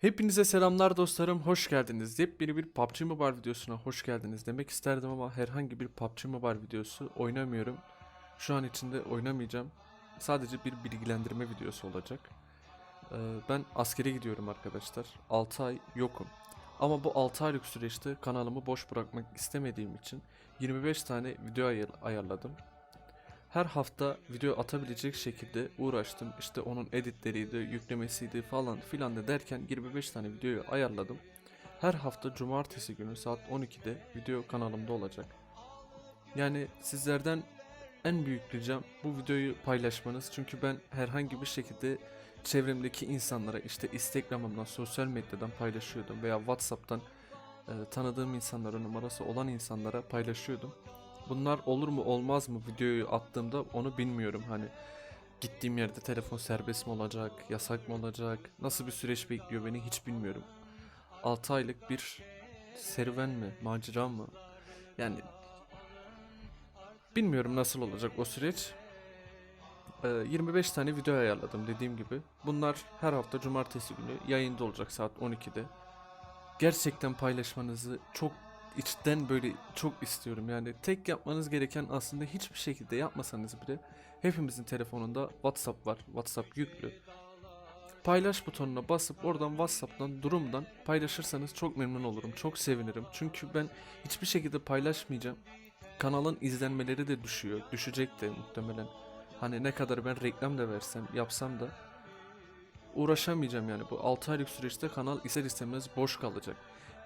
Hepinize selamlar dostlarım, hoş geldiniz. Yepyeni bir PUBG Mobile videosuna hoş geldiniz demek isterdim ama herhangi bir PUBG Mobile videosu oynamıyorum. Şu an içinde oynamayacağım. Sadece bir bilgilendirme videosu olacak. Ee, ben askere gidiyorum arkadaşlar. 6 ay yokum. Ama bu 6 aylık süreçte kanalımı boş bırakmak istemediğim için 25 tane video ayar- ayarladım. Her hafta video atabilecek şekilde uğraştım. İşte onun editleriydi, yüklemesiydi falan filan da derken 25 tane videoyu ayarladım. Her hafta cumartesi günü saat 12'de video kanalımda olacak. Yani sizlerden en büyük ricam bu videoyu paylaşmanız. Çünkü ben herhangi bir şekilde çevremdeki insanlara işte Instagram'ımdan, sosyal medyadan paylaşıyordum veya Whatsapp'tan e, tanıdığım insanlara, numarası olan insanlara paylaşıyordum. Bunlar olur mu olmaz mı videoyu attığımda onu bilmiyorum. Hani gittiğim yerde telefon serbest mi olacak, yasak mı olacak, nasıl bir süreç bekliyor beni hiç bilmiyorum. 6 aylık bir serüven mi, macera mı? Yani bilmiyorum nasıl olacak o süreç. Ee, 25 tane video ayarladım dediğim gibi. Bunlar her hafta cumartesi günü yayında olacak saat 12'de. Gerçekten paylaşmanızı çok içten böyle çok istiyorum. Yani tek yapmanız gereken aslında hiçbir şekilde yapmasanız bile hepimizin telefonunda WhatsApp var. WhatsApp yüklü. Paylaş butonuna basıp oradan WhatsApp'tan durumdan paylaşırsanız çok memnun olurum. Çok sevinirim. Çünkü ben hiçbir şekilde paylaşmayacağım. Kanalın izlenmeleri de düşüyor. Düşecek de muhtemelen. Hani ne kadar ben reklam da versem, yapsam da uğraşamayacağım yani. Bu 6 aylık süreçte kanal ister istemez boş kalacak.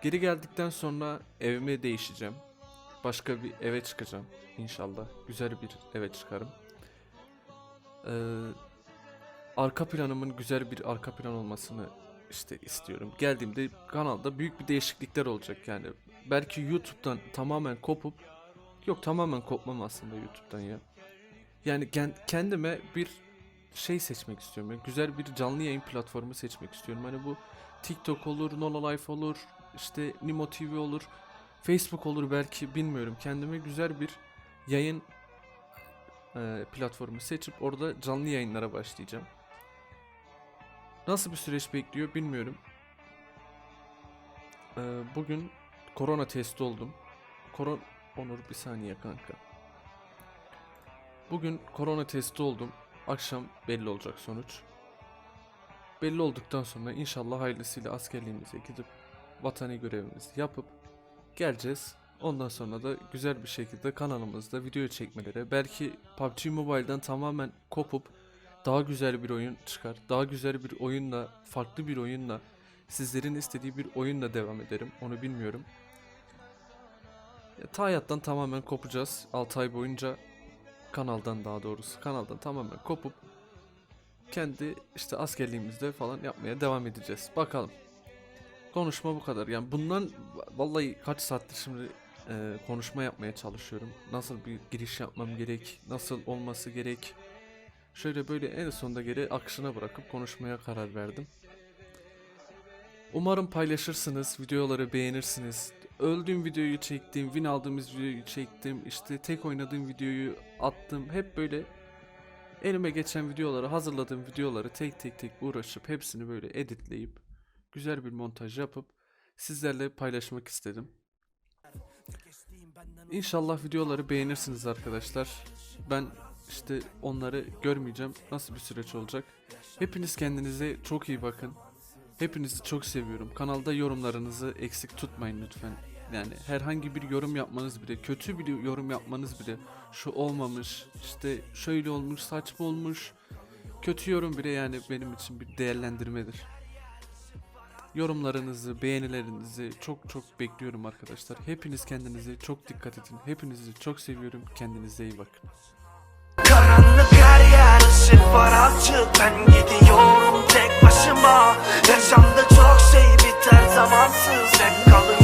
Geri geldikten sonra evime değişeceğim. Başka bir eve çıkacağım inşallah. Güzel bir eve çıkarım. Ee, arka planımın güzel bir arka plan olmasını işte istiyorum. Geldiğimde kanalda büyük bir değişiklikler olacak yani. Belki YouTube'dan tamamen kopup yok tamamen kopmam aslında YouTube'dan ya. Yani ken- kendime bir şey seçmek istiyorum. Yani güzel bir canlı yayın platformu seçmek istiyorum. Hani bu TikTok olur, Nola Life olur, işte Nimo TV olur, Facebook olur belki bilmiyorum. Kendime güzel bir yayın e, platformu seçip orada canlı yayınlara başlayacağım. Nasıl bir süreç bekliyor bilmiyorum. E, bugün korona testi oldum. Koron Onur bir saniye kanka. Bugün korona testi oldum. Akşam belli olacak sonuç. Belli olduktan sonra inşallah hayırlısıyla askerliğimize gidip vatani görevimizi yapıp geleceğiz. Ondan sonra da güzel bir şekilde kanalımızda video çekmelere belki PUBG Mobile'dan tamamen kopup daha güzel bir oyun çıkar. Daha güzel bir oyunla, farklı bir oyunla, sizlerin istediği bir oyunla devam ederim. Onu bilmiyorum. Ya, ta hayattan tamamen kopacağız. 6 ay boyunca kanaldan daha doğrusu kanaldan tamamen kopup kendi işte askerliğimizde falan yapmaya devam edeceğiz. Bakalım. Konuşma bu kadar. Yani bundan vallahi kaç saattir şimdi e, konuşma yapmaya çalışıyorum. Nasıl bir giriş yapmam gerek, nasıl olması gerek. Şöyle böyle en sonunda geri akışına bırakıp konuşmaya karar verdim. Umarım paylaşırsınız, videoları beğenirsiniz. Öldüğüm videoyu çektim, win aldığımız videoyu çektim, işte tek oynadığım videoyu attım. Hep böyle elime geçen videoları, hazırladığım videoları tek tek tek uğraşıp hepsini böyle editleyip güzel bir montaj yapıp sizlerle paylaşmak istedim. İnşallah videoları beğenirsiniz arkadaşlar. Ben işte onları görmeyeceğim. Nasıl bir süreç olacak? Hepiniz kendinize çok iyi bakın. Hepinizi çok seviyorum. Kanalda yorumlarınızı eksik tutmayın lütfen. Yani herhangi bir yorum yapmanız bile, kötü bir yorum yapmanız bile şu olmamış, işte şöyle olmuş, saçma olmuş. Kötü yorum bile yani benim için bir değerlendirmedir. Yorumlarınızı, beğenilerinizi çok çok bekliyorum arkadaşlar. Hepiniz kendinize çok dikkat edin. Hepinizi çok seviyorum. Kendinize iyi bakın. Karanlık her yer ışık var azıcık Ben gidiyorum tek başıma Yaşamda çok şey biter zamansız Hep kalın